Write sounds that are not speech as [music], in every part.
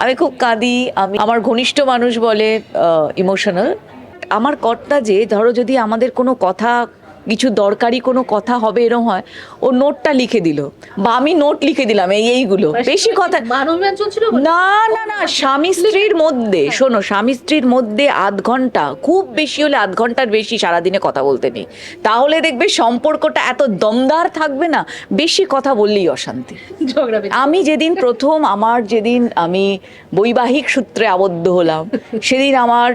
আমি খুব কাঁদি, আমি, আমার ঘনিষ্ঠ মানুষ বলে ইমোশনাল আমার কর্তা যে, ধরো যদি আমাদের কোনো কথা কিছু দরকারি কোনো কথা হবে এরকম হয় ও নোটটা লিখে দিল। বা আমি নোট লিখে দিলাম এই এইগুলো। বেশি কথা বলে? না না না স্বামী স্ত্রীর মধ্যে শোনো স্বামী স্ত্রীর মধ্যে আধ ঘণ্টা খুব বেশি হলে আধ ঘণ্টার বেশি সারাদিনে কথা বলতে নেই। তাহলে দেখবে সম্পর্কটা এত দমদার থাকবে না বেশি কথা বললেই অশান্তি। আমি যেদিন প্রথম আমার যেদিন আমি বৈবাহিক সূত্রে আবদ্ধ হলাম সেদিন আমার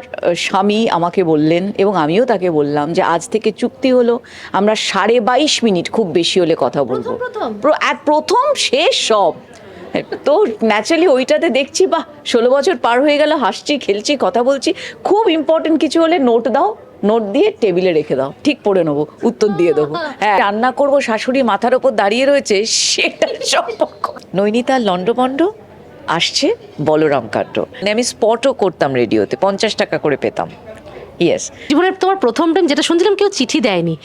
স্বামী আমাকে বললেন এবং আমিও তাকে বললাম যে আজ থেকে চুক্তি হলো আমরা সাড়ে বাইশ মিনিট খুব বেশি হলে কথা বলব। প্রথম। শেষ সব। তো ন্যাচারালি ওইটাতে দেখছি বাহ ষোলো বছর পার হয়ে গেল হাসছি খেলছি কথা বলছি। খুব ইম্পর্টেন্ট কিছু হলে নোট দাও নোট দিয়ে টেবিলে রেখে দাও। ঠিক পড়ে নেব উত্তর দিয়ে দেবো। [laughs] হ্যাঁ রান্না করব শাশুড়ি মাথার ওপর দাঁড়িয়ে রয়েছে সেটা সম্পর্ক। নৈনিতাল লন্ডভন্ড আসছে বলরাম কাণ্ড। মানে আমি স্পটও করতাম রেডিওতে পঞ্চাশ টাকা করে পেতাম। ইয়েস জীবনের তোমার প্রথম টাইম যেটা শুনছিলাম কেউ চিঠি দেয়নি।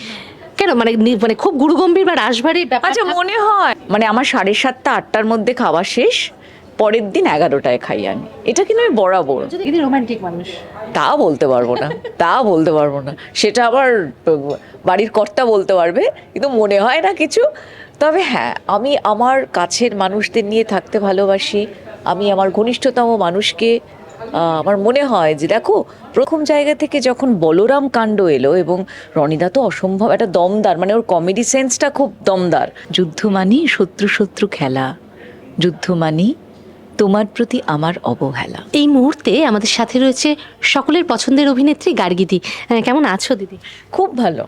কেন? মানে মানে খুব গুরুগম্ভীর বা রাশভারী ব্যাপার আচ্ছা মনে হয়। মানে আমার সাড়ে সাতটা আটটার মধ্যে খাওয়া শেষ পরের দিন এগারোটায় খাই আমি। এটা কিন্তু আমি বরাবর? রোমান্টিক মানুষ। তা বলতে পারব না তা বলতে পারব না। সেটা আবার বাড়ির কর্তা বলতে পারবে কিন্তু মনে হয় না কিছু। তবে হ্যাঁ আমি আমার কাছের মানুষদের নিয়ে থাকতে ভালোবাসি। আমি আমার ঘনিষ্ঠতম মানুষকে আমার মনে হয় যে দেখো প্রথম জায়গা থেকে যখন বলরাম কাণ্ড এলো এবং রনিদা তো অসম্ভব একটা দমদার মানে ওর কমেডি সেন্সটা খুব দমদার। যুদ্ধ মানি শত্রু শত্রু খেলা যুদ্ধ মানি তোমার প্রতি আমার অবহেলা। এই মুহূর্তে আমাদের সাথে রয়েছে সকলের পছন্দের অভিনেত্রী গার্গিদি। হ্যাঁ, কেমন আছো দিদি? খুব ভালো।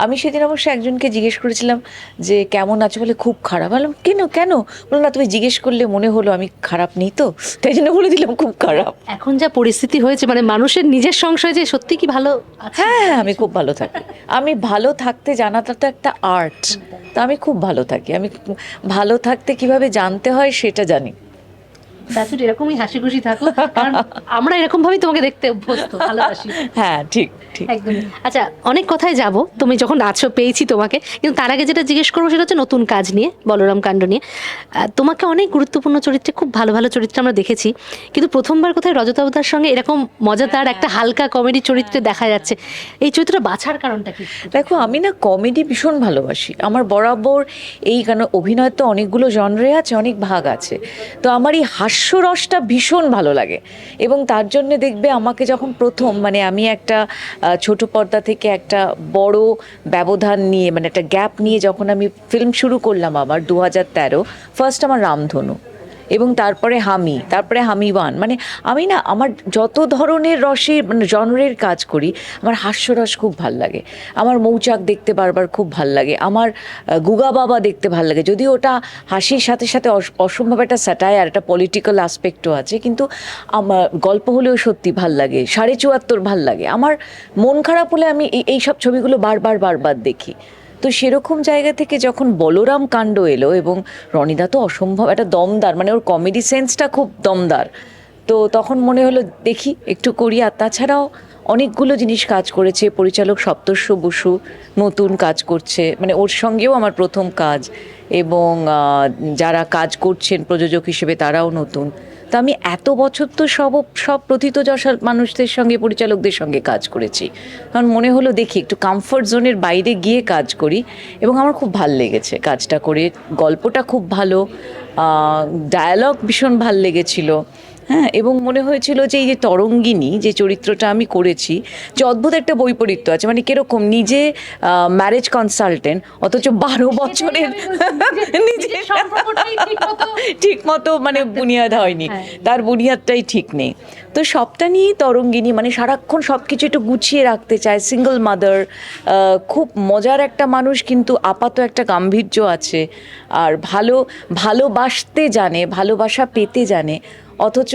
আমি সেদিন অবশ্য একজনকে জিজ্ঞেস করেছিলাম যে কেমন আছো? বলে খুব খারাপ। বললাম কেন কেন? বলল না তুমি জিজ্ঞেস করলে মনে হলো আমি খারাপ নেই তো। তাই জন্য বলে দিলাম খুব খারাপ। এখন যা পরিস্থিতি হয়েছে মানে মানুষের নিজের সংশয় যে সত্যি কি ভালো হ্যাঁ হ্যাঁ আমি খুব ভালো থাকি। আমি ভালো থাকতে জানাটা তো একটা আর্ট। তা আমি খুব ভালো থাকি। আমি ভালো থাকতে কীভাবে জানতে হয় সেটা জানি। ব্যাস এরকমই হাসি খুশি থাকো। কারণ আমরা এরকম ভাবেই তোমাকে দেখতে অভ্যস্ত ভালোবাসি। হ্যাঁ ঠিক ঠিক। একদমই। আচ্ছা অনেক কথায় যাব। তুমি যখন আছো পেয়েছি তোমাকে। কিন্তু তার আগে যেটা জিজ্ঞেস করব সেটা হচ্ছে নতুন কাজ নিয়ে বলরাম কাণ্ড নিয়ে। তোমাকে অনেক গুরুত্বপূর্ণ চরিত্রে খুব ভালো ভালো চরিত্রে আমরা দেখেছি। কিন্তু প্রথমবার কোথায় রজতাবতার সঙ্গে এরকম মজাদার একটা হালকা কমেডি চরিত্রে দেখা যাচ্ছে। এই চরিত্রটা বাছার কারণটা কি? দেখো আমি না কমেডি ভীষণ ভালোবাসি। আমার বরাবর এই কেন অভিনয় তো অনেকগুলো জনরে আছে অনেক ভাগ আছে। তো আমার এই হাস্যরসটা ভীষণ ভালো লাগে। এবং তার জন্য দেখবে আমাকে যখন প্রথম মানে আমি একটা ছোট পর্দা থেকে একটা বড় ব্যবধান নিয়ে মানে একটা গ্যাপ নিয়ে যখন আমি ফিল্ম শুরু করলাম আমার দু হাজার তেরো ফার্স্ট আমার রামধনু। এবং তারপরে হামি তারপরে হামি ওয়ান। মানে আমি না, আমার যত ধরনের রসে মানে জনরের কাজ করি, আমার হাস্যরস খুব ভালো লাগে। আমার মৌচাক দেখতে বারবার খুব ভালো লাগে। আমার গুগা বাবা দেখতে ভালো লাগে। যদি ওটা হাসির সাথে সাথে অস- অসম্ভব একটা স্যাটায়ার একটা পলিটিক্যাল আসপেক্টও আছে, কিন্তু আমার গল্প হলেও সত্যি ভালো লাগে, সাড়ে চুয়াত্তর ভালো লাগে। আমার মন খারাপ হলে আমি এই সব ছবিগুলো বারবার বারবার দেখি। তো সেরকম জায়গা থেকে যখন বলরাম কাণ্ড এলো এবং রনিদা তো অসম্ভব একটা দমদার মানে ওর কমেডি সেন্সটা খুব দমদার, তো তখন মনে হলো, দেখি, একটু করি। আর তাছাড়াও অনেকগুলো জিনিস কাজ করেছে। পরিচালক সপ্তর্ষ বসু নতুন কাজ করছে। মানে ওর সঙ্গেও আমার প্রথম কাজ এবং যারা কাজ করছেন প্রযোজক হিসেবে তারাও নতুন। তো আমি এত বছর তো সব সব প্রথিতযশা মানুষদের সঙ্গে, পরিচালকদের সঙ্গে কাজ করেছি। কারণ মনে হলো দেখি একটু কমফর্ট জোনের বাইরে গিয়ে কাজ করি এবং আমার খুব ভালো লেগেছে কাজটা করে। গল্পটা খুব ভালো ডায়ালগ ভীষণ ভালো লেগেছিল। হ্যাঁ এবং মনে হয়েছিল যে এই যে তরঙ্গিনী যে চরিত্রটা আমি করেছি যে অদ্ভুত একটা বৈপরীত্য আছে। মানে কীরকম নিজে ম্যারেজ কনসালটেন্ট অথচ বারো বছরের নিজে ঠিক মতো মানে বুনিয়াদ হয়নি। হ্যাঁ। তার বুনিয়াদটাই ঠিক নেই। তো সবটা নিয়েই তরঙ্গিনী মানে সারাক্ষণ সব কিছু একটু গুছিয়ে রাখতে চায়। সিঙ্গল মাদার খুব মজার একটা মানুষ কিন্তু আপাত একটা গাম্ভীর্য আছে। আর ভালো ভালোবাসতে জানে ভালোবাসা পেতে জানে। অথচ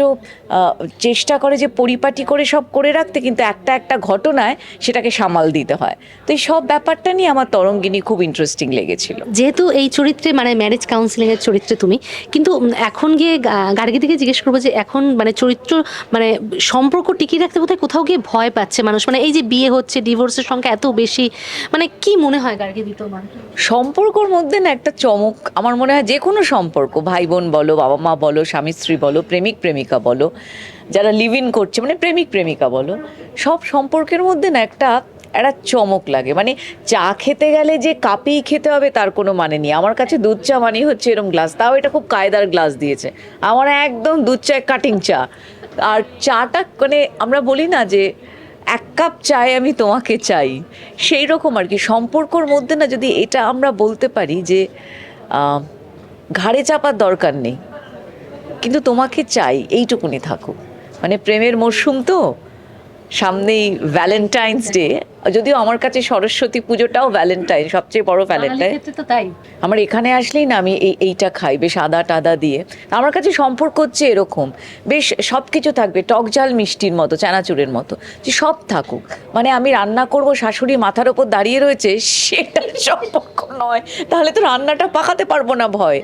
চেষ্টা করে যে পরিপাটি করে সব করে রাখতে কিন্তু একটা একটা ঘটনায় সেটাকে সামাল দিতে হয়। তো এই সব ব্যাপারটা নিয়ে আমার তরঙ্গিনী খুব ইন্টারেস্টিং লেগেছিল। যেহেতু এই চরিত্রে মানে ম্যারেজ কাউন্সিলিং এর চরিত্রে তুমি কিন্তু এখন গিয়ে গার্গী থেকে জিজ্ঞেস করব যে এখন মানে চরিত্র মানে সম্পর্ক টিকিয়ে রাখতে বোধহয় কোথাও গিয়ে ভয় পাচ্ছে মানুষ। মানে এই যে বিয়ে হচ্ছে ডিভোর্সের সংখ্যা এত বেশি মানে কি মনে হয় গার্গী দি তোমার? সম্পর্কর মধ্যে না একটা চমক আমার মনে হয় যে কোনো সম্পর্ক ভাই বোন বলো বাবা মা বলো স্বামী স্ত্রী বলো প্রেমিক প্রেমিক প্রেমিকা বলো, যারা লিভ ইন করছে মানে প্রেমিক প্রেমিকা বলো, সব সম্পর্কের মধ্যে না একটা একটা চমক লাগে। মানে চা খেতে গেলে যে কাপেই খেতে হবে তার কোনো মানে নেই। আমার কাছে দুধ চা মানেই হচ্ছে এরকম গ্লাস তাও এটা খুব কায়দার গ্লাস দিয়েছে। আমার একদম দুধ চা কাটিং চা। আর চাটা মানে আমরা বলি না যে, এক কাপ চায় আমি তোমাকে চাই। সেই রকম আর কি। সম্পর্কর মধ্যে না যদি এটা আমরা বলতে পারি যে ঘাড়ে চাপার দরকার নেই। কিন্তু তোমাকে চাই এইটুকুনি থাকুক। মানে প্রেমের মরশুম তো। সামনেই ভ্যালেন্টাইন্স ডে যদিও আমার কাছে সরস্বতী পুজোটাও ভ্যালেন্টাইন সবচেয়ে বড় ভ্যালেন্টাইন তো তাই। আমার এখানে আসলেই না আমি এই এইটা খাই বেশ আদা টাদা দিয়ে। আমার কাছে সম্পর্ক হচ্ছে এরকম বেশ সব কিছু থাকবে টক ঝাল মিষ্টির মতো চানাচুরের মতো যে সব থাকুক। মানে আমি রান্না করব শাশুড়ি মাথার ওপর দাঁড়িয়ে রয়েছে সেটা সম্পর্ক নয়। তাহলে তো রান্নাটা পাকাতে পারব না ভয়।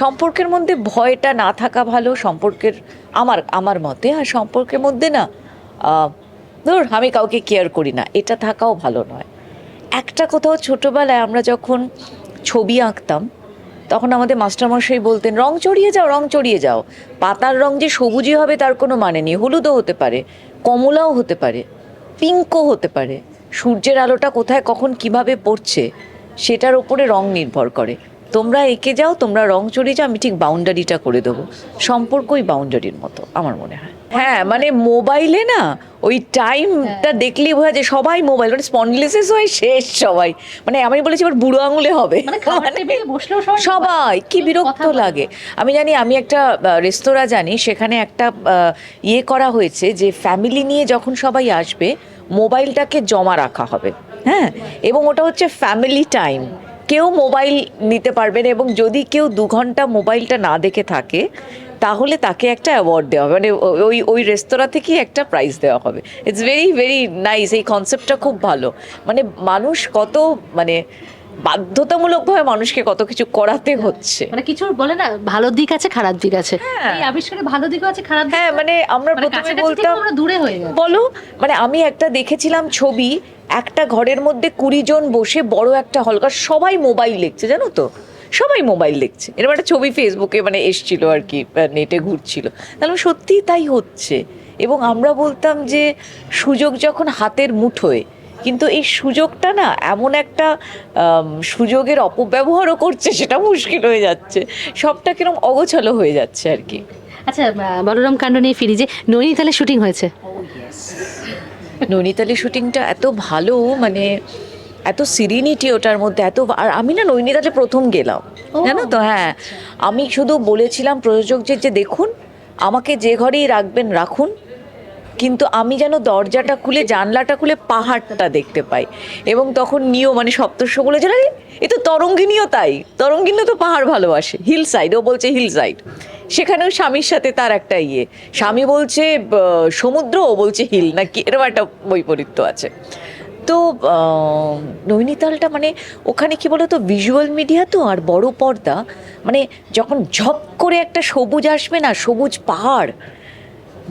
সম্পর্কের মধ্যে ভয়টা না থাকা ভালো সম্পর্কের আমার আমার মতে আর সম্পর্কের মধ্যে না ধর, আমি কাউকে কেয়ার করি না। এটা থাকাও ভালো নয়। একটা কোথাও ছোটোবেলায় আমরা যখন ছবি আঁকতাম, তখন আমাদের মাস্টারমশাই বলতেন, রং চড়িয়ে যাও, রং চড়িয়ে যাও। পাতার রং যে সবুজই হবে তার কোনো মানে নেই। হলুদও হতে পারে, কমলাও হতে পারে, পিঙ্কও হতে পারে। সূর্যের আলোটা কোথায়, কখন, কীভাবে পড়ছে, সেটার ওপরে রং নির্ভর করে। তোমরা এঁকে যাও, তোমরা রং চড়িয়ে যাও, আমি ঠিক বাউন্ডারিটা করে দেবো। সম্পর্কই বাউন্ডারির মতো, আমার মনে হয়। হ্যাঁ মানে মোবাইলে না ওই টাইমটা দেখলেই বোঝা যায় সবাই মোবাইল মানে স্পন্ডিলিসিস হয় শেষ সবাই। মানে আমি বলেছি এবার বুড়ো আঙুলে হবে। মানে টেবিলে সবাই কি বিরক্ত। লাগে। আমি জানি আমি একটা রেস্তোরাঁ জানি সেখানে একটা ইয়ে করা হয়েছে যে ফ্যামিলি নিয়ে যখন সবাই আসবে মোবাইলটাকে জমা রাখা হবে। হ্যাঁ? এবং ওটা হচ্ছে ফ্যামিলি টাইম কেউ মোবাইল নিতে পারবে না এবং যদি কেউ দু ঘণ্টা মোবাইলটা না দেখে থাকে তাহলে তাকে একটা অ্যাওয়ার্ড দেওয়া হবে। মানে ওই ওই রেস্তোরাঁ থেকেই একটা প্রাইজ দেওয়া হবে। ইটস ভেরি ভেরি নাইস এই কনসেপ্টটা খুব ভালো। মানে মানুষ কত মানে বাধ্যতামূলকভাবে মানুষকে কত কিছু করাতে হচ্ছে। মানে কিছু বলে না ভালো দিক আছে খারাপ দিক আছে। এই আবিষ্কারে ভালো দিকও আছে খারাপ হ্যাঁ মানে আমরা মানে প্রথমে বলতাম আমরা দূরে হয়ে গেছি। বলো মানে আমি একটা দেখেছিলাম ছবি একটা ঘরের মধ্যে কুড়ি জন বসে বড় একটা হলকার সবাই মোবাইল দেখছে জানো তো? সবাই মোবাইল দেখছে। এরকম একটা ছবি ফেসবুকে মানে এসছিল আর কি নেটে ঘুরছিল। তাহলে সত্যিই তাই হচ্ছে। এবং আমরা বলতাম যে সুযোগ যখন হাতের মুঠোয় কিন্তু এই সুযোগটা না এমন একটা সুযোগের অপব্যবহারও করছে সেটা মুশকিল হয়ে যাচ্ছে। সবটা কিরম অগোছালো হয়ে যাচ্ছে আর কি। আচ্ছা বলরাম কাণ্ড নিয়ে ফিরি যে নৈনিতালে শুটিং হয়েছে। নৈনিতালি শুটিংটা এত ভালো মানে এত সিরিনিটি ওটার মধ্যে এত আর আমি না নৈনিতালে প্রথম গেলাম জানো তো? হ্যাঁ। আমি শুধু বলেছিলাম প্রযোজকদের যে দেখুন আমাকে যে ঘরেই রাখবেন রাখুন কিন্তু আমি যেন দরজাটা খুলে জানলাটা খুলে পাহাড়টা দেখতে পাই। এবং তখন নিও মানে সপ্তর্ষ বলেছিল "আরে, এ তো তরঙ্গিনীও তাই। তরঙ্গিনীও তো পাহাড় ভালোবাসে। হিল সাইড ও বলছে হিল সাইড সেখানেও স্বামীর সাথে তার একটা ইয়ে। স্বামী বলছে সমুদ্র? ও বলছে হিল। নাকি এরকম একটা বৈপরীত্য আছে। তো নৈনিতালটা মানে ওখানে কি বলতো ভিজুয়াল মিডিয়া তো আর বড় পর্দা। মানে যখন ঝপ করে একটা সবুজ আসবে না, সবুজ পাহাড়,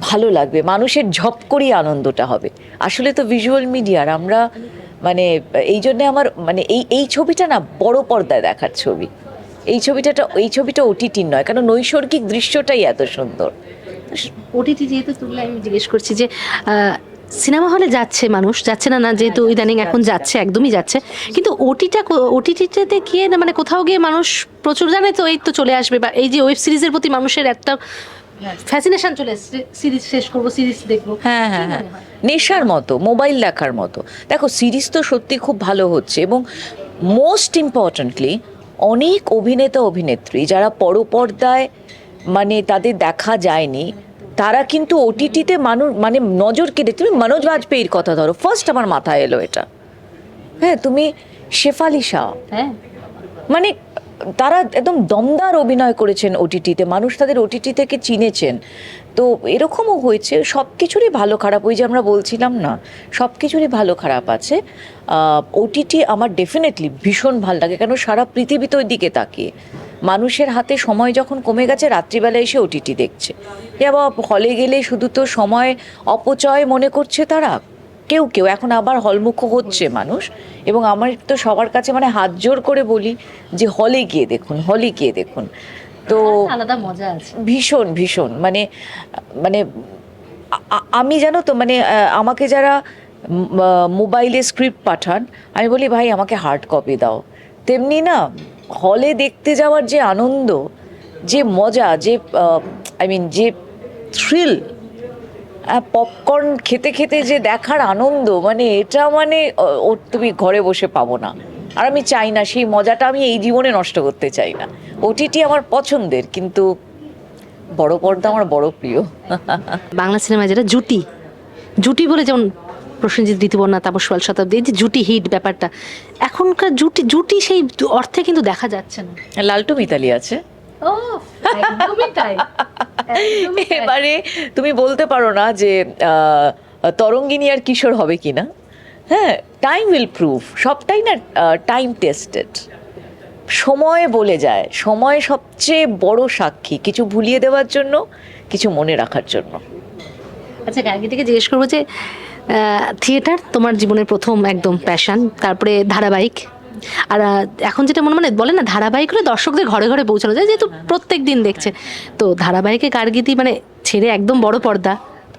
ভালো লাগবে। মানুষের ঝপ করেই আনন্দটা হবে। আসলে তো ভিজুয়াল মিডিয়ার আমরা মানে এই জন্যে আমার মানে এই এই ছবিটা না বড় পর্দায় দেখার ছবি। এই ছবিটা এই ছবিটা ওটিটির নয় কারণ নৈসর্গিক দৃশ্যটাই এত সুন্দর। ওটিটি যেহেতু তুললে আমি জিজ্ঞেস করছি যে সিনেমা হলে যাচ্ছে মানুষ যাচ্ছে না না যেহেতু ইদানিং এখন যাচ্ছে একদমই যাচ্ছে। কিন্তু ওটিটা ওটিটিতে গিয়ে না মানে কোথাও গিয়ে মানুষ প্রচুর জানে তো এই তো চলে আসবে বা এই যে ওয়েব সিরিজের প্রতি মানুষের একটা ফ্যাসিনেশন চলে সিরিজ শেষ করব সিরিজ দেখব। হ্যাঁ হ্যাঁ হ্যাঁ। নেশার মতো মোবাইল দেখার মতো। দেখো সিরিজ তো সত্যি খুব ভালো হচ্ছে এবং মোস্ট ইম্পর্ট্যান্টলি অনেক অভিনেতা অভিনেত্রী যারা পরপর্দায় মানে তাদের দেখা যায়নি তারা কিন্তু ওটিটিতে মানুষ মানে নজর কেড়ে তুমি মনোজ বাজপেয়ীর কথা ধরো ফার্স্ট আমার মাথায় এলো এটা। হ্যাঁ তুমি শেফালি শাহ। হ্যাঁ। মানে তারা একদম দমদার অভিনয় করেছেন ওটিটিতে মানুষ তাদের ওটিটি থেকে চিনেছেন। তো এরকমও হয়েছে সব কিছুরই ভালো খারাপ ওই যে আমরা বলছিলাম না সব কিছুরই ভালো খারাপ আছে। ওটিটি আমার ডেফিনেটলি ভীষণ ভালো লাগে কেন সারা পৃথিবী তো ওই দিকে তাকিয়ে। মানুষের হাতে সময় যখন কমে গেছে রাত্রিবেলা এসে ওটিটি দেখছে। এবার হলে গেলে শুধু তো সময় অপচয় মনে করছে তারা? কেউ কেউ এখন আবার হলমুখ হচ্ছে মানুষ। এবং আমার তো সবার কাছে মানে হাত জোর করে বলি যে হলে গিয়ে দেখুন হলে গিয়ে দেখুন। তো আলাদা মজা আছে। ভীষণ ভীষণ। মানে মানে আমি জানো তো মানে আমাকে যারা মোবাইলে স্ক্রিপ্ট পাঠান আমি বলি ভাই আমাকে হার্ড কপি দাও। তেমনি না হলে দেখতে যাওয়ার যে আনন্দ, যে মজা, যে আই মিন যে থ্রিল পপকর্ন খেতে খেতে যে দেখার আনন্দ মানে এটা মানে ও তুমি ঘরে বসে পাবো না। আর আমি চাই না, সেই মজাটা আমি এই জীবনে নষ্ট করতে চাই না। ওটিটি আমার পছন্দের, কিন্তু বড় পর্দা আমার বড় প্রিয়। বাংলা সিনেমায় যেটা জুটি জুটি বলে যেমন প্রসেনজিৎ ঋতুবর্ণা তাপস পাল শতাব্দী যে জুটি হিট ব্যাপারটা এখনকার জুটি জুটি সেই অর্থে কিন্তু দেখা যাচ্ছে না। লালটু মিতালি আছে। ও এবারে তুমি বলতে পারো না যে তরঙ্গিনী আর কিশোর হবে কি না হ্যাঁ টাইম উইল প্রুভ সবটাই না টাইম টেস্টেড সময় বলে যায় সময় সবচেয়ে বড় সাক্ষী কিছু ভুলিয়ে দেওয়ার জন্য কিছু মনে রাখার জন্য। আচ্ছা গার্গিটিকে জিজ্ঞেস করব যে থিয়েটার তোমার জীবনের প্রথম একদম প্যাশন তারপরে ধারাবাহিক। আর এখন যেটা মনে মানে বলে না ধারাবাহিক হলে দর্শকদের ঘরে ঘরে পৌঁছানো যায় যেহেতু প্রত্যেক দিন দেখছে। তো ধারাবাহিকে গার্গিতি মানে ছেড়ে একদম বড় পর্দা।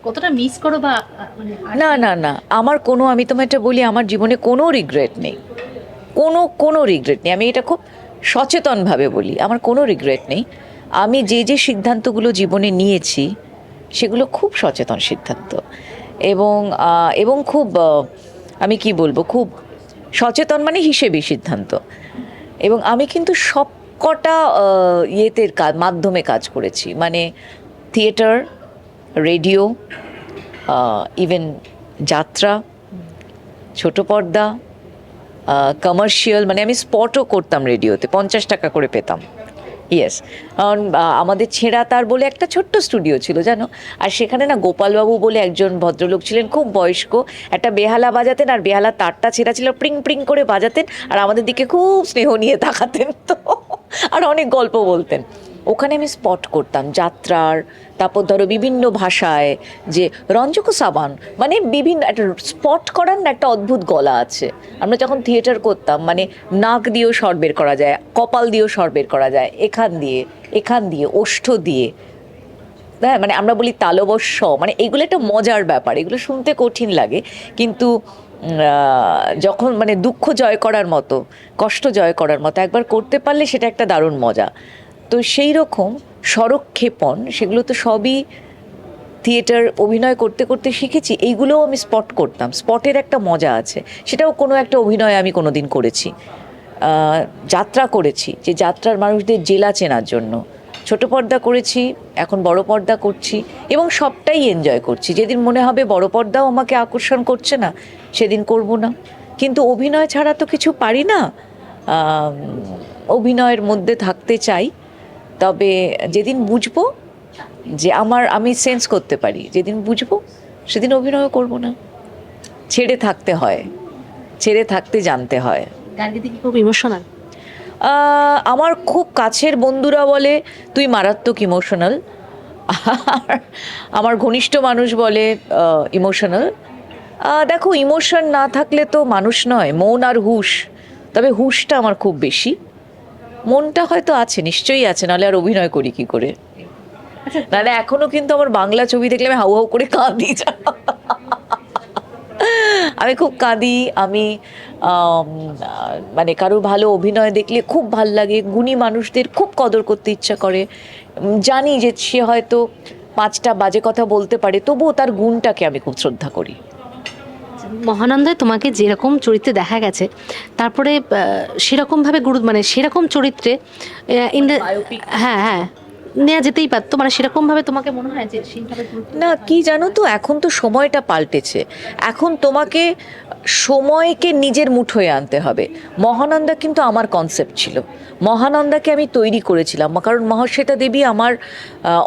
কতটা মিস করো বা মানে না না না আমার কোনো আমি তোমায় এটা বলি আমার জীবনে কোনো রিগ্রেট নেই। কোনো কোনো রিগ্রেট নেই। আমি এটা খুব সচেতনভাবে বলি আমার কোনো রিগ্রেট নেই। আমি যে যে সিদ্ধান্তগুলো জীবনে নিয়েছি সেগুলো খুব সচেতন সিদ্ধান্ত। এবং এবং খুব আমি কি বলব, খুব সচেতন মানে হিসেবে সিদ্ধান্ত। এবং আমি কিন্তু সব কটা ইয়েতে কাজ মাধ্যমে কাজ করেছি। মানে থিয়েটার, রেডিও ইভেন যাত্রা, ছোট পর্দা কমার্শিয়াল মানে আমি স্পটও করতাম রেডিওতে, পঞ্চাশ টাকা করে পেতাম। ইয়েস কারণ আমাদের ছেঁড়া তার বলে একটা ছোট্ট স্টুডিও ছিল, জানো? আর সেখানে না গোপালবাবু বলে একজন ভদ্রলোক ছিলেন, খুব বয়স্ক। একটা বেহালা বাজাতেন আর বেহালা তারটা ছেঁড়া ছিল, প্রিং প্রিং করে বাজাতেন আর আমাদের দিকে খুব স্নেহ নিয়ে তাকাতেন তো। [laughs] আর অনেক গল্প বলতেন। ওখানে আমি স্পট করতাম যাত্রার, তারপর ধরো বিভিন্ন ভাষায় যে রঞ্জক সাবান মানে বিভিন্ন একটা স্পট করার না একটা অদ্ভুত গলা আছে। আমরা যখন থিয়েটার করতাম মানে নাক দিয়েও স্বর বের করা যায়, কপাল দিয়েও স্বর বের করা যায়, এখান দিয়ে এখান দিয়ে, ওষ্ঠ দিয়ে। হ্যাঁ মানে আমরা বলি তালবস্য মানে এগুলো একটা মজার ব্যাপার, এগুলো শুনতে কঠিন লাগে, কিন্তু যখন মানে দুঃখ জয় করার মতো, কষ্ট জয় করার মতো, একবার করতে পারলে সেটা একটা দারুণ মজা। তো সেই রকম স্বরক্ষেপণ, সেগুলো তো সবই থিয়েটার অভিনয় করতে করতে শিখেছি, এইগুলোও আমি স্পট করতাম। স্পটের একটা মজা আছে, সেটাও কোনো একটা অভিনয় আমি কোনো দিন করেছি যাত্রা করেছি, যে যাত্রার মানুষদের জেলা চেনার জন্য। ছোট পর্দা করেছি, এখন বড় পর্দা করছি, এবং সবটাই এনজয় করছি। যেদিন মনে হবে বড় পর্দাও আমাকে আকর্ষণ করছে না, সেদিন করব না। কিন্তু অভিনয় ছাড়া তো কিছু পারি না। অভিনয়ের মধ্যে থাকতে চাই। তবে যেদিন বুঝব যে আমার আমি সেন্স করতে পারি যেদিন বুঝব সেদিন অভিনয় করব না। ছেড়ে থাকতে হয় ছেড়ে থাকতে জানতে হয়। কি খুব ইমোশনাল আমার খুব কাছের বন্ধুরা বলে তুই মারাত্মক ইমোশনাল আমার ঘনিষ্ঠ মানুষ বলে ইমোশনাল দেখো ইমোশন না থাকলে তো মানুষ নয় মন আর হুশ। তবে হুশটা আমার খুব বেশি। মনটা হয়তো আছে নিশ্চয়ই আছে নাহলে আর অভিনয় করি কি করে? নাহলে এখনও কিন্তু আমার বাংলা ছবি দেখলে আমি হাউ হাউ করে কাঁদি। যা আমি খুব কাঁদি আমি মানে কারও ভালো অভিনয় দেখলে খুব ভালো লাগে গুণী মানুষদের খুব কদর করতে ইচ্ছা করে। জানি যে সে হয়তো পাঁচটা বাজে কথা বলতে পারে তবুও তার গুণটাকে আমি খুব শ্রদ্ধা করি। মহানন্দায় তোমাকে যেরকম চরিত্রে দেখা গেছে তারপরে সেরকমভাবে গুরু মানে সেরকম চরিত্রে হ্যাঁ হ্যাঁ নেওয়া যেতেই পারতো মানে সেরকমভাবে তোমাকে মনে হয় যে না কি জানো তো এখন তো সময়টা পাল্টেছে। এখন তোমাকে সময়কে নিজের মুঠোয় আনতে হবে। মহানন্দা কিন্তু আমার কনসেপ্ট ছিল। মহানন্দাকে আমি তৈরি করেছিলাম। কারণ মহাশ্বেতা দেবী আমার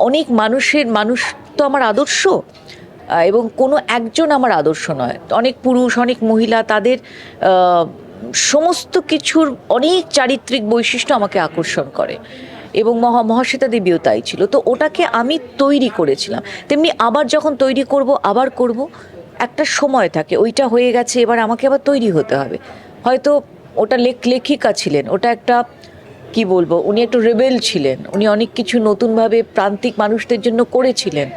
অনেক মানুষের মানুষ তো আমার আদর্শ। এবং কোনো একজন আমার আদর্শ নয়। অনেক পুরুষ, অনেক মহিলা তাদের সমস্ত কিছুর অনেক চারিত্রিক বৈশিষ্ট্য আমাকে আকর্ষণ করে। এবং মহা, মহাশ্বেতা দেবীও তাই ছিল। তো ওটাকে আমি তৈরি করেছিলাম। তেমনি আবার যখন তৈরি করব, আবার করব, একটা সময় থাকে। ওইটা হয়ে গেছে, এবার আমাকে আবার তৈরি হতে হবে। হয়তো ওটা লেখ, লেখিকা ছিলেন। ওটা একটা, কি বলব, উনি একটু রেবেল ছিলেন। উনি অনেক কিছু নতুনভাবে প্রান্তিক মানুষদের জন্য করেছিলেন।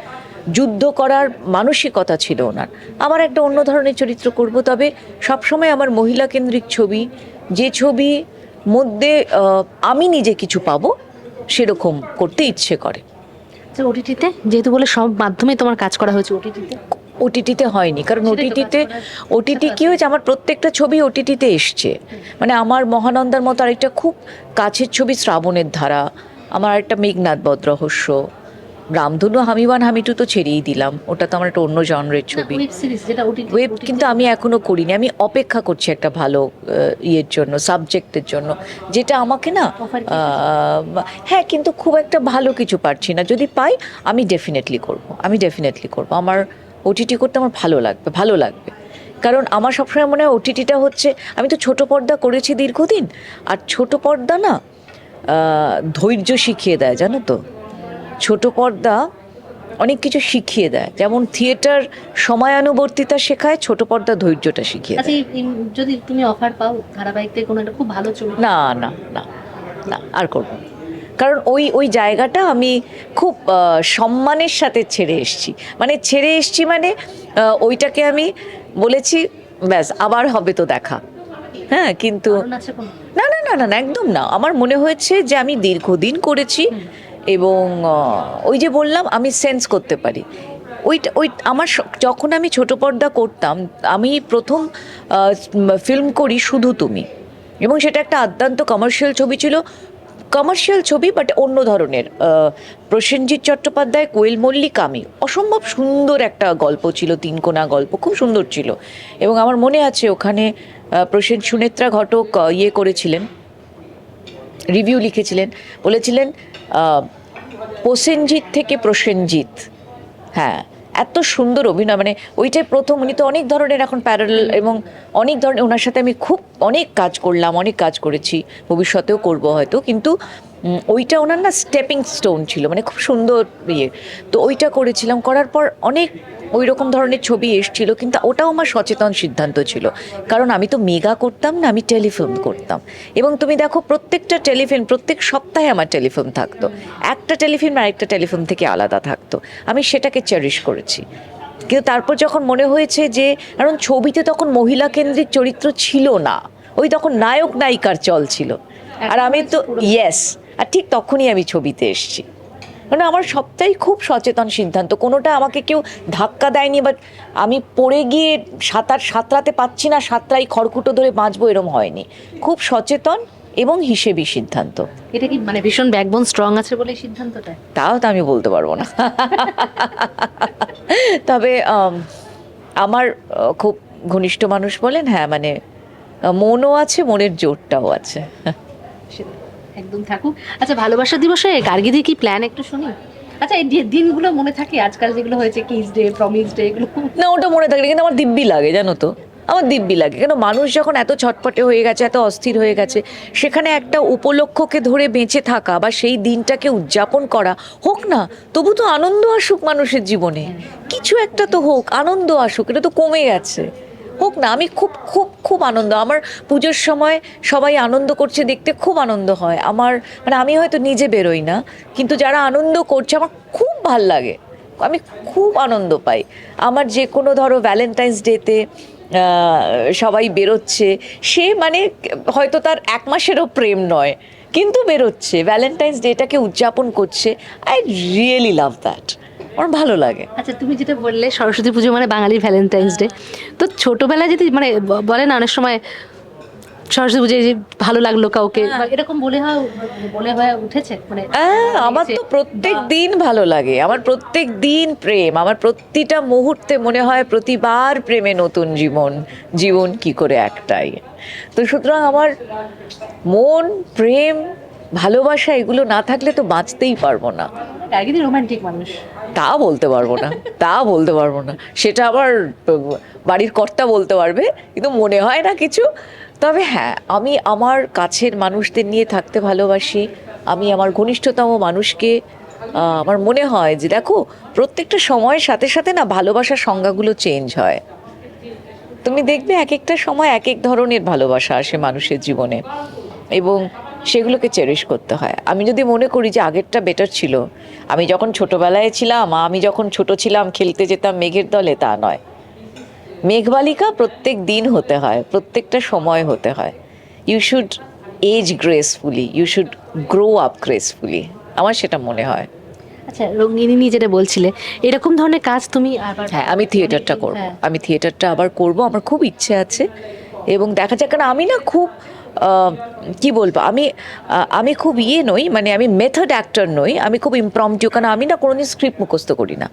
যুদ্ধ করার মানসিকতা ছিল ওনার। আমার একটা অন্য ধরনের চরিত্র করব তবে সবসময় আমার মহিলা কেন্দ্রিক ছবি যে ছবি মধ্যে আমি নিজে কিছু পাবো সেরকম করতে ইচ্ছে করে। ওটিটিতে? যেহেতু বলে সব মাধ্যমে তোমার কাজ করা হয়েছে ওটিটিতে? ওটিটিতে হয়নি কারণ ওটিটিতে ওটিটি কি হয়েছে? আমার প্রত্যেকটা ছবি ওটিটিতে এসছে। মানে আমার মহানন্দার মতো আরেকটা খুব কাছের ছবি শ্রাবণের ধারা আমার একটা মেঘনাথ বধ রহস্য রামধনু হামিবান হামিটু তো ছেড়েই দিলাম। ওটা তো আমার একটা অন্য জনরের ছবি। ওয়েব কিন্তু আমি এখনও করিনি। আমি অপেক্ষা করছি একটা ভালো ইয়ের জন্য সাবজেক্টের জন্য। যেটা আমাকে না হ্যাঁ কিন্তু খুব একটা ভালো কিছু পারছি না। যদি পাই আমি ডেফিনেটলি করব। আমি ডেফিনেটলি করব। আমার ওটিটি করতে আমার ভালো লাগবে ভালো লাগবে। কারণ আমার সবসময় মনে হয় ওটিটিটা হচ্ছে আমি তো ছোট পর্দা করেছি দীর্ঘদিন। আর ছোট পর্দা না ধৈর্য শিখিয়ে দেয় জানো তো? ছোট পর্দা অনেক কিছু শিখিয়ে দেয়। যেমন থিয়েটার সময়ানুবর্তিতা শেখায় ছোট পর্দা ধৈর্যটা শিখিয়ে দেয়। আচ্ছা যদি তুমি অফার পাও ধারাবাহিক থেকে কোনো একটা খুব ভালো ছবি। না না না না আর করব কারণ ওই ওই জায়গাটা আমি খুব সম্মানের সাথে ছেড়ে এসেছি। মানে ছেড়ে এসেছি মানে ওইটাকে আমি বলেছি ব্যাস আবার হবে তো দেখা। হ্যাঁ কিন্তু না না না না, একদম না। আমার মনে হয়েছে যে আমি দীর্ঘদিন করেছি এবং ওই যে বললাম, আমি সেন্স করতে পারি। ওইটা, ওই, আমার যখন আমি ছোট পর্দা করতাম, আমি প্রথম ফিল্ম করি শুধু তুমি। এবং সেটা একটা আদ্যান্ত কমার্শিয়াল ছবি ছিল। কমার্শিয়াল ছবি বাট অন্য ধরনের প্রসেনজিৎ চট্টোপাধ্যায়, কোয়েল মল্লিক, আমি। অসম্ভব সুন্দর একটা গল্প ছিল তিনকোনা গল্প, খুব সুন্দর ছিল। এবং আমার মনে আছে, ওখানে প্রসেন সুনেত্রা ঘটক ইয়ে করেছিলেন। রিভিউ লিখেছিলেন, বলেছিলেন প্রসেনজিৎ থেকে প্রসেনজিৎ। হ্যাঁ এত সুন্দর অভিনয় মানে ওইটাই প্রথম, উনি তো অনেক ধরনের এখন প্যারাল এবং অনেক ধরনের, ওনার সাথে আমি খুব অনেক কাজ করলাম, অনেক কাজ করেছি, ভবিষ্যতেও করব হয়তো, কিন্তু ওইটা ওনার না স্টেপিং স্টোন ছিল মানে খুব সুন্দর ইয়ে। তো ওইটা করেছিলাম, করার পর অনেক ওই রকম ধরনের ছবি এসছিল কিন্তু ওটাও আমার সচেতন সিদ্ধান্ত ছিল। কারণ আমি তো মেগা করতাম না আমি টেলিফিল্ম করতাম। এবং তুমি দেখো প্রত্যেকটা টেলিফিল্ম প্রত্যেক সপ্তাহে আমার টেলিফিল্ম থাকতো। একটা টেলিফিল্ম আর একটা টেলিফিল্ম থেকে আলাদা থাকতো। আমি সেটাকে চেরিশ করেছি। কিন্তু তারপর যখন মনে হয়েছে যে কারণ ছবিতে তখন মহিলা কেন্দ্রিক চরিত্র ছিল না। ওই তখন নায়ক নায়িকার চল ছিল। আর আমি তো ইয়েস আর ঠিক তখনই আমি ছবিতে এসেছি। মানে আমার সবটাই খুব সচেতন সিদ্ধান্ত। কোনোটা আমাকে কেউ ধাক্কা দেয়নি বাট আমি পড়ে গিয়ে সাঁতার সাঁতরাতে পাচ্ছি না সাঁতরাই খড়কুটো ধরে বাঁচবো এরম হয়নি। খুব সচেতন এবং হিসেবি সিদ্ধান্ত। এটা কি মানে ভীষণ ব্যাকবোন স্ট্রং আছে বলে সিদ্ধান্তটা? তাও তো আমি বলতে পারব না। তবে আমার খুব ঘনিষ্ঠ মানুষ বলেন হ্যাঁ মানে মনও আছে মনের জোরটাও আছে। সেটা একদম থাকুক। আচ্ছা ভালোবাসা দিবসে গার্গিদি কি প্ল্যান একটু শুনি? আচ্ছা এই দিনগুলো মনে থাকে আজকাল যেগুলো হয়েছে কিস ডে প্রমিস ডে এগুলো না ওটা মনে থাকে কিন্তু আমার দিব্যি লাগে জানো তো? আমার দিব্যি লাগে। কেন মানুষ যখন এত ছটপটে হয়ে গেছে এত অস্থির হয়ে গেছে সেখানে একটা উপলক্ষকে ধরে বেঁচে থাকা বা সেই দিনটাকে উদযাপন করা হোক না তবু তো আনন্দ আসুক মানুষের জীবনে। কিছু একটা তো হোক আনন্দ আসুক এটা তো কমে গেছে। হোক না, আমি খুব খুব খুব আনন্দ। আমার পুজোর সময় সবাই আনন্দ করছে, দেখতে খুব আনন্দ হয়। আমার মানে আমি হয়তো নিজে বেরোই না, কিন্তু যারা আনন্দ করছে, আমার খুব ভালো লাগে। আমি খুব আনন্দ পাই। আমার যে কোনো ধরো ভ্যালেন্টাইন্স ডেতে সবাই বেরোচ্ছে, সে মানে হয়তো তার এক মাসেরও প্রেম নয়, কিন্তু বেরোচ্ছে। ভ্যালেন্টাইন্স ডেটাকে উদযাপন করছে। আই রিয়েলি লাভ দ্যাট আমার ভালো লাগে। আচ্ছা তুমি যেটা বললে সরস্বতী পুজো মানে বাঙালির ভ্যালেন্টাইন্স ডে তো ছোটবেলায় যদি মানে বলে না অনেক সময় সরস্বতী পুজোয় যে ভালো লাগল কাউকে এরকম বলে হয় বলে হয়ে উঠেছে? মানে হ্যাঁ আমার তো প্রত্যেক দিন ভালো লাগে। আমার প্রত্যেক দিন প্রেম। আমার প্রতিটা মুহূর্তে মনে হয় প্রতিবার প্রেমে নতুন জীবন জীবন কি করে একটাই। তো সুতরাং আমার মন প্রেম ভালোবাসা এগুলো না থাকলে তো বাঁচতেই পারব না। রোমান্টিক মানুষ। তা বলতে পারব না, তা বলতে পারব না। সেটা আমার বাড়ির কর্তা বলতে পারবে, কিন্তু মনে হয় না কিছু। তবে হ্যাঁ আমি আমার কাছের মানুষদের নিয়ে থাকতে ভালোবাসি। আমি আমার ঘনিষ্ঠতম মানুষকে আমার মনে হয় যে দেখো, প্রত্যেকটা সময়ের সাথে সাথে না ভালোবাসার সংজ্ঞাগুলো চেঞ্জ হয়। তুমি দেখবে এক একটা সময় এক এক ধরনের ভালোবাসা আসে মানুষের জীবনে। এবং সেগুলোকে চেরিশ করতে হয়। আমি যদি মনে করি যে আগেরটা বেটার ছিল আমি যখন ছোটবেলায় ছিলাম আমি যখন ছোট ছিলাম খেলতে যেতাম মেঘের দলে তা নয়। মেঘবালিকা প্রত্যেক দিন হতে হয় প্রত্যেকটা সময় হতে হয়। You should age gracefully you should grow up gracefully আমার সেটা মনে হয়। আচ্ছা রঙ্গিনী নিয়ে যেটা বলছিলে এরকম ধরনের কাজ তুমি আবার হ্যাঁ আমি থিয়েটারটা করব। হ্যাঁ। আমি থিয়েটারটা আবার করব আমার খুব ইচ্ছে আছে। এবং দেখা যাক কারণ আমি না খুব কি বলব? আমি আমি খুব ইয়ে নই মানে আমি মেথড অ্যাক্টর নই, আমি খুব ইমপ্রমটিউ কারণ আমি না কোনোদিন স্ক্রিপ্ট মুখস্থ করি না।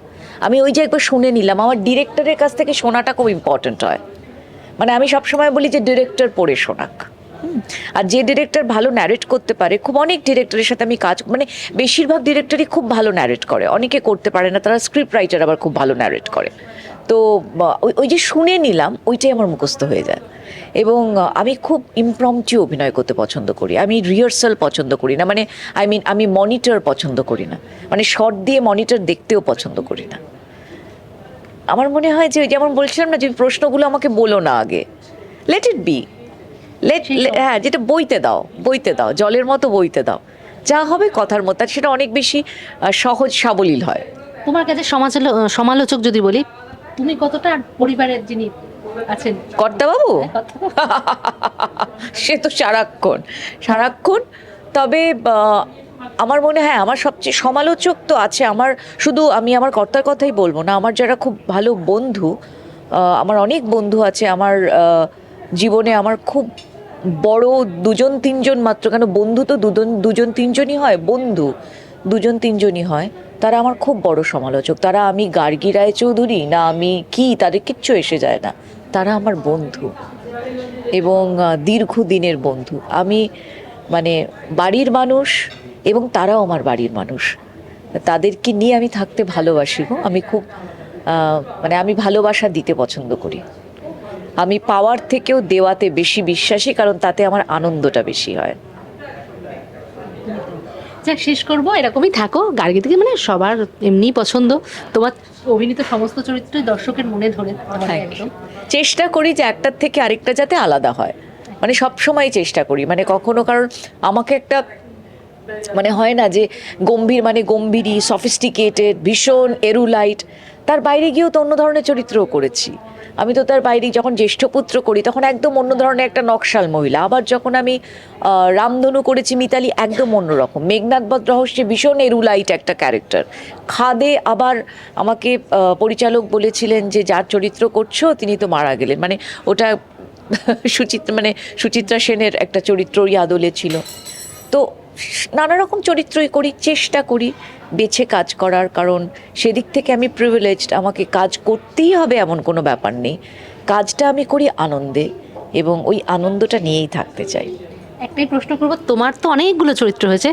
আমি ওই যে একবার শুনে নিলাম, আমার ডিরেক্টরের কাছ থেকে শোনাটা খুব ইম্পর্ট্যান্ট হয়। মানে আমি সবসময় বলি যে ডিরেক্টর পড়ে শোনাক। আর যে ডিরেক্টর ভালো ন্যারেট করতে পারে, খুব অনেক ডিরেক্টরের সাথে আমি কাজ মানে বেশিরভাগ ডিরেক্টরই খুব ভালো ন্যারেট করে। অনেকে করতে পারে না, তারা স্ক্রিপ্ট রাইটার আবার খুব ভালো ন্যারেট করে। তো ওই যে শুনে নিলাম, ওইটাই আমার মুখস্থ হয়ে যায়। এবং আমি খুব ইমপ্রমটি অভিনয় করতে পছন্দ করি। আমি রিহার্সাল পছন্দ করি না মানে আই মিন আমি মনিটর পছন্দ করি না। মানে শর্ট দিয়ে মনিটর দেখতেও পছন্দ করি না। আমার মনে হয় যে, যেমন বলছিলাম না যে, প্রশ্নগুলো আমাকে বলো না আগে। লেট ইট বি লেট হ্যাঁ যেটা বইতে দাও বইতে দাও জলের মতো বইতে দাও। যা হবে কথার মতো সেটা অনেক বেশি সহজ সাবলীল হয়। তোমার কাছে সমাজলো সমালোচক যদি বলি তুমি কতটা পরিবারের যিনি আছেন? কর্তাবাবু? [laughs] সে তো সারাক্ষণ সারাক্ষণ। তবে আমার মনে হয় আমার সবচেয়ে সমালোচক তো আছে আমার শুধু আমি আমার কর্তার কথাই বলব না আমার যারা খুব ভালো বন্ধু আমার অনেক বন্ধু আছে আমার জীবনে আমার খুব বড় দুজন, তিনজন, মাত্র কেন? বন্ধু তো দুজন দুজন, তিনজনই হয়? বন্ধু দুজন, তিনজনই হয়। তারা আমার খুব বড় সমালোচক। তারা আমি গার্গী রায় চৌধুরী না আমি কি? তাদের কিচ্ছু এসে যায় না। তারা আমার বন্ধু এবং দীর্ঘদিনের বন্ধু। আমি মানে বাড়ির মানুষ এবং তারাও আমার বাড়ির মানুষ। তাদেরকে নিয়ে আমি থাকতে ভালোবাসি গো। আমি খুব মানে আমি ভালোবাসা দিতে পছন্দ করি। আমি পাওয়ার থেকেও দেওয়াতে বেশি বিশ্বাসী কারণ তাতে আমার আনন্দটা বেশি হয়। যাক শেষ করব এরকমই থাকো। গার্গী থেকে মানে সবার এমনি পছন্দ। তোমার অভিনীত সমস্ত চরিত্রই দর্শকের মনে ধরে চেষ্টা করি যে একটার থেকে আরেকটা যাতে আলাদা হয়। মানে সব সময় চেষ্টা করি। মানে কখনো কারণ আমাকে একটা মানে হয় না যে গম্ভীর মানে গম্ভীরই সফিস্টিকেটেড ভীষণ এরুলাইট তার বাইরে গিয়েও তো অন্য ধরনের চরিত্রও করেছি। আমি তো তার বাইরে যখন জ্যেষ্ঠ পুত্র করি, তখন একদম অন্য ধরনের একটা নকশাল মহিলা। আবার যখন আমি রামধনু করেছি, মিতালি একদম অন্যরকম মেঘনাথ বধ রহস্যে ভীষণ এরুলাইট একটা ক্যারেক্টার। খাদে আবার আমাকে পরিচালক বলেছিলেন যে, যার চরিত্র করছ, তিনি তো মারা গেলেন। মানে ওটা [laughs] সুচিত্রা মানে সুচিত্রা সেনের একটা চরিত্র ওই আদলে ছিল। তো নানা রকম চরিত্রই করি চেষ্টা করি বেছে কাজ করার কারণ সেদিক থেকে আমি প্রিভিলেজড আমাকে কাজ করতেই হবে এমন কোনো ব্যাপার নেই। কাজটা আমি করি আনন্দে এবং ওই আনন্দটা নিয়েই থাকতে চাই। একটাই প্রশ্ন করব তোমার তো অনেকগুলো চরিত্র হয়েছে।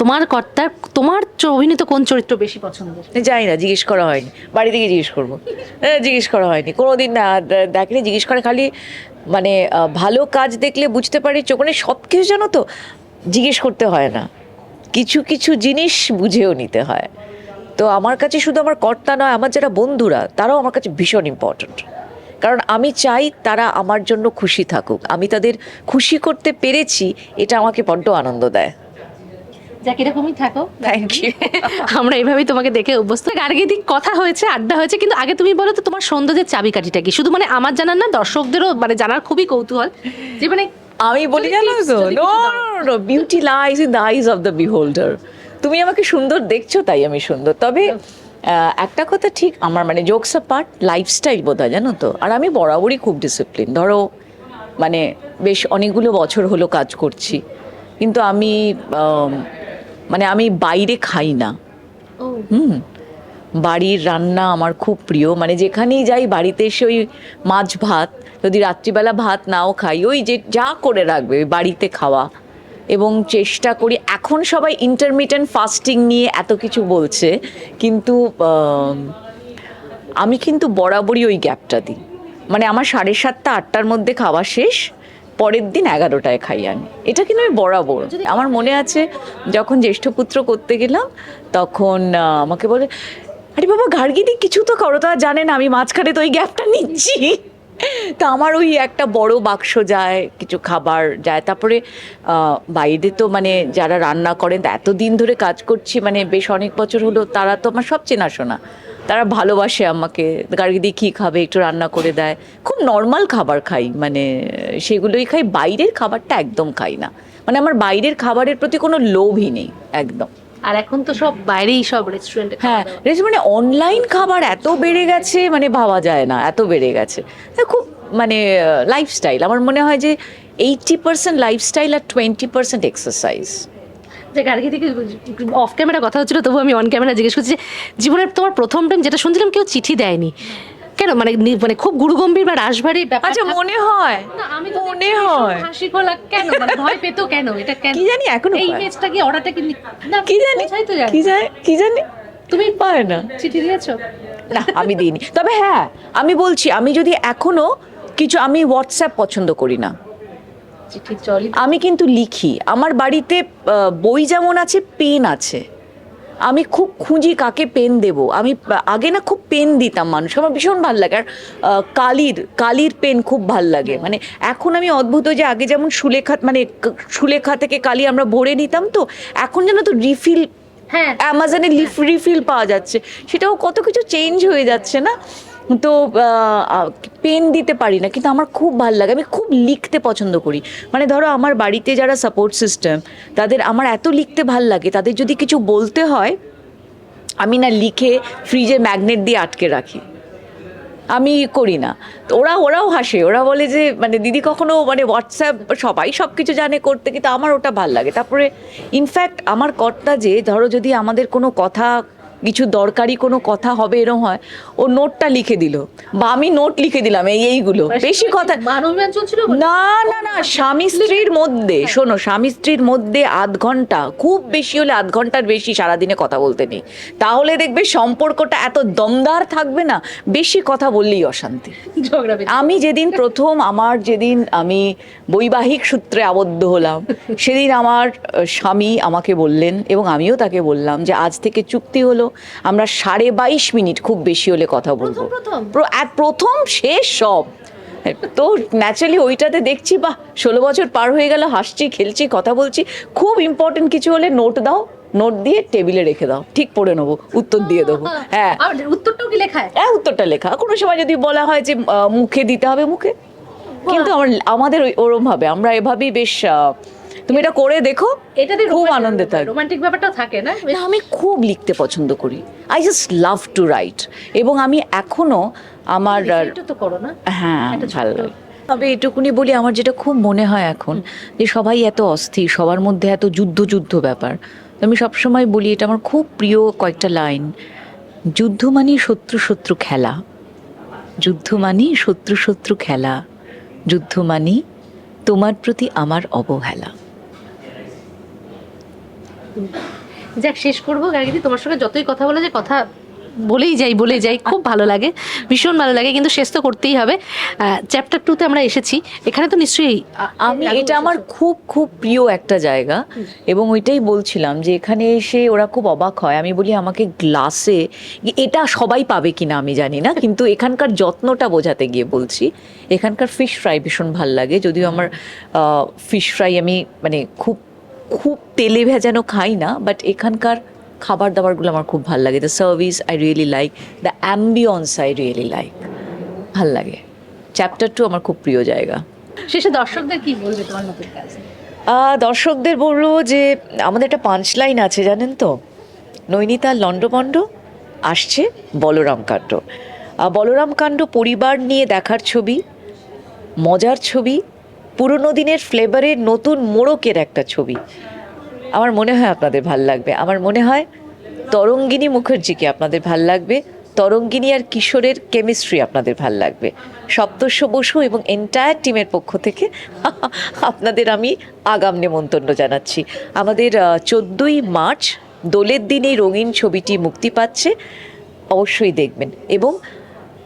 তোমার কর্তার তোমার অভিনীত কোন চরিত্র বেশি পছন্দ? জানি না জিজ্ঞেস করা হয়নি। বাড়ি থেকে জিজ্ঞেস করব। জিজ্ঞেস করা হয়নি। কোনো দিন না দেখেনি জিজ্ঞেস করে খালি মানে ভালো কাজ দেখলে বুঝতে পারি চোখ মানে সব কিছু জানো তো? জিজ্ঞেস করতে হয় না। কিছু কিছু জিনিস বুঝেও নিতে হয়। তো আমার কাছে শুধু আমার কর্তা নয় আমার যারা বন্ধুরা তারাও আমার কাছে ভীষণ ইম্পর্ট্যান্ট কারণ আমি চাই তারা আমার জন্য খুশি থাকুক। আমি তাদের খুশি করতে পেরেছি এটা আমাকে বড্ড আনন্দ দেয়। যাক এরকমই থাকো। থ্যাংক ইউ [laughs] আমরা এইভাবেই তোমাকে দেখে অভ্যস্ত। আগে দিক কথা হয়েছে আড্ডা হয়েছে কিন্তু আগে তুমি বলো তো তোমার সৌন্দর্যের চাবিকাঠিটা কি? শুধু মানে আমার জানার না দর্শকদেরও মানে জানার খুবই কৌতূহল যে মানে আমি বলি জানো তো no no beauty lies in the eyes of the beholder তুমি আমাকে সুন্দর দেখছ তাই আমি সুন্দর। তবে একটা কথা ঠিক আমার মানে জোকস পার্ট লাইফস্টাইল বোধ হয় জানো তো? আর আমি বরাবরই খুব ডিসিপ্লিন ধরো মানে বেশ অনেকগুলো বছর হলো কাজ করছি। কিন্তু আমি মানে আমি বাইরে খাই না। হুম? বাড়ির রান্না আমার খুব প্রিয়। মানে যেখানেই যাই বাড়িতে এসে ওই মাছ ভাত যদি রাত্রিবেলা ভাত নাও খাই, ওই যে যা করে রাখবে, ওই বাড়িতে খাওয়া। এবং চেষ্টা করি, এখন সবাই ইন্টারমিটেন্ট ফাস্টিং নিয়ে এত কিছু বলছে, কিন্তু, আমি কিন্তু বরাবরই ওই গ্যাপটা দিই। মানে আমার সাড়ে সাতটা, আটটার মধ্যে খাওয়া শেষ, পরের দিন এগারোটায় খাই আমি। এটা কিন্তু আমি বরাবর। আমার মনে আছে, যখন জ্যেষ্ঠ পুত্র করতে গেলাম, তখন আমাকে বলে, আরে বাবা গার্গিদি কিছু তো করো, তো আর জানে না, আমি মাঝখানে তো ওই গ্যাপটা নিচ্ছি। [laughs] তা আমার ওই একটা বড় বাক্স যায়, কিছু খাবার যায়। তারপরে বাইরে তো মানে যারা রান্না করেন এতদিন ধরে কাজ করছি মানে বেশ অনেক বছর হলো, তারা তো আমার সব চেনাশোনা তারা ভালোবাসে আমাকে, গাড়ি দিয়ে কী খাবে, একটু রান্না করে দেয়। খুব নর্মাল খাবার খাই মানে সেগুলোই খাই, বাইরের খাবারটা একদম খাই না। মানে আমার বাইরের খাবারের প্রতি কোনো লোভই নেই, একদম। আর এখন তো সব বাইরেই সব রেস্টুরেন্টে হ্যাঁ মানে অনলাইন খাবার এত বেড়ে গেছে মানে ভাবা যায় না এত বেড়ে গেছে। তা খুব মানে লাইফস্টাইল আমার মনে হয় যে এইটটি পার্সেন্ট লাইফস্টাইল আর টোয়েন্টি পার্সেন্ট এক্সারসাইজ যে গার্গি থেকে অফ ক্যামেরা কথা হচ্ছিল তবু আমি অন ক্যামেরা জিজ্ঞেস করছি যে জীবনের তোমার প্রথম টাইম যেটা শুনছিলাম কেউ চিঠি দেয়নি। কেন? মানে মানে খুব গুরুগম্ভীর বা রাশভারী ব্যাপার আচ্ছা মনে হয়। আমি মনে হয়। হাসি খোলা কেন? মানে ভয় পেতো কেন? এটা কেন? কি জানি এখনও এই। ইমেজটা কি অর্ডারটা কি না কি জানি? বোঝাই তো জানি কি জানি কি জানি? তুমি পায় না। চিঠি দিয়েছ? না আমি দিইনি। তবে হ্যাঁ আমি বলছি আমি যদি এখনও কিছু আমি হোয়াটসঅ্যাপ পছন্দ করি না। চিঠি চলি আমি কিন্তু লিখি। আমার বাড়িতে বই যেমন আছে পেন আছে। আমি খুব খুঁজি কাকে পেন দেব। আমি আগে না খুব পেন দিতাম মানুষ আমার ভীষণ ভালো লাগে। আর কালির কালির পেন খুব ভালো লাগে। মানে এখন আমি অদ্ভুত যে আগে যেমন সুলেখা মানে সুলেখা থেকে কালি আমরা ভরে নিতাম তো এখন যেন তো রিফিল হ্যাঁ। অ্যামাজনে রিফিল পাওয়া যাচ্ছে। সেটাও কত কিছু চেঞ্জ হয়ে যাচ্ছে না? তো পেন দিতে পারি না, কিন্তু আমার খুব ভালো লাগে। আমি খুব লিখতে পছন্দ করি। মানে ধরো, আমার বাড়িতে যারা সাপোর্ট সিস্টেম তাদের আমার এত লিখতে ভালো লাগে, তাদের যদি কিছু বলতে হয়, আমি না লিখে ফ্রিজে ম্যাগনেট দিয়ে আটকে রাখি। আমি করি না। ওরা, ওরাও হাসে। ওরা বলে যে মানে দিদি কখনো মানে হোয়াটসঅ্যাপ সবাই সব কিছু জানে করতে, কিন্তু আমার ওটা ভালো লাগে। তারপরে ইনফ্যাক্ট আমার কর্তা যে, ধরো যদি আমাদের কোনো কথা কিছু দরকারি কোনো কথা হবে এরকম হয় ও নোটটা লিখে দিল। বা আমি নোট লিখে দিলাম এই এইগুলো। বেশি কথা বলে? না না না স্বামী স্ত্রীর মধ্যে শোনো স্বামী স্ত্রীর মধ্যে আধ ঘণ্টা খুব বেশি হলে আধ ঘণ্টার বেশি সারাদিনে কথা বলতে নেই। তাহলে দেখবে সম্পর্কটা এত দমদার থাকবে না বেশি কথা বললেই অশান্তি। আমি যেদিন প্রথম আমার যেদিন আমি বৈবাহিক সূত্রে আবদ্ধ হলাম [laughs] সেদিন আমার স্বামী আমাকে বললেন এবং আমিও তাকে বললাম যে আজ থেকে চুক্তি হলো আমরা সাড়ে বাইশ মিনিট খুব বেশি হলে কথা বলব। প্রথম। শেষ সব। তো ন্যাচারালি ওইটাতে দেখছি বাহ ষোলো বছর পার হয়ে গেল হাসছি খেলছি কথা বলছি। খুব ইম্পর্টেন্ট কিছু হলে নোট দাও নোট দিয়ে টেবিলে রেখে দাও। ঠিক পড়ে নেব উত্তর দিয়ে দেবো। [laughs] হ্যাঁ। উত্তরটাও কি লেখায়? হ্যাঁ উত্তরটা লেখা। কোনো সময় যদি বলা হয় যে মুখে দিতে হবে মুখে। কিন্তু আমার আমাদের ওরম ভাবে আমরা এভাবেই বেশ তুমি এটা করে দেখো এটাতে খুব আনন্দে থাকবে। রোমান্টিক ব্যাপারটা থাকে না? আমি খুব লিখতে পছন্দ করি। I just love to write এবং আমি এখনও আমার এটা তো করো না। হ্যাঁ ভালো লাগে। তবে এটুকুনি বলি আমার যেটা খুব মনে হয় এখন যে সবাই এত অস্থির সবার মধ্যে এত যুদ্ধ যুদ্ধ ব্যাপার। আমি সবসময় বলি এটা আমার খুব প্রিয় কয়েকটা লাইন। যুদ্ধ মানেই শত্রু শত্রু খেলা। যুদ্ধ মানেই শত্রু শত্রু খেলা। যুদ্ধ মানেই তোমার প্রতি আমার অবহেলা। যাক শেষ করব। গার্গিদি তোমার সঙ্গে যতই কথা বলা যায় কথা বলেই যাই বলেই যাই খুব ভালো লাগে ভীষণ ভালো লাগে কিন্তু শেষ তো করতেই হবে। চ্যাপ্টার টুতে আমরা এসেছি। এখানে তো নিশ্চয়ই আমি এটা আমার খুব খুব প্রিয় একটা জায়গা এবং ওইটাই বলছিলাম যে এখানে এসে ওরা খুব অবাক হয়। আমি বলি আমাকে গ্লাসে এটা সবাই পাবে কিনা আমি জানি না কিন্তু এখানকার যত্নটা বোঝাতে গিয়ে বলছি এখানকার ফিশ ফ্রাই ভীষণ ভালো লাগে যদিও আমার ফিশ ফ্রাই আমি মানে খুব খুব তেলে ভেজানো খাই না বাট এখানকার খাবার দাবারগুলো আমার খুব ভালো লাগে। The service I really like the ambience I really like ভালো লাগে। চ্যাপ্টার টু আমার খুব প্রিয় জায়গা। শেষে দর্শকদের কি বলবে তোমার নতুন কাজ? দর্শকদের বলব যে আমাদের একটা পাঁচ লাইন আছে জানেন তো? নৈনিতাল লন্ডভন্ড আসছে বলরাম কাণ্ড। বলরাম কাণ্ড পরিবার নিয়ে দেখার ছবি মজার ছবি পুরনো দিনের ফ্লেভারের নতুন মোড়কের একটা ছবি। আমার মনে হয় আপনাদের ভালো লাগবে। আমার মনে হয় তরঙ্গিনী মুখার্জিকে আপনাদের ভালো লাগবে। তরঙ্গিনী আর কিশোরের কেমিস্ট্রি আপনাদের ভালো লাগবে। সপ্তর্ষ বসু এবং এন্টায়ার টিমের পক্ষ থেকে [laughs] আপনাদের আমি আগাম নেমন্তন্ন জানাচ্ছি। আমাদের চোদ্দোই মার্চ দোলের দিন রঙিন ছবিটি মুক্তি পাচ্ছে। অবশ্যই দেখবেন এবং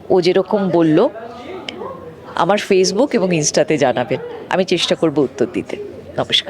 ও যেরকম বলল আমার ফেসবুক এবং ইনস্টাতে জানাবেন। আমি চেষ্টা করব উত্তর দিতে। নমস্কার।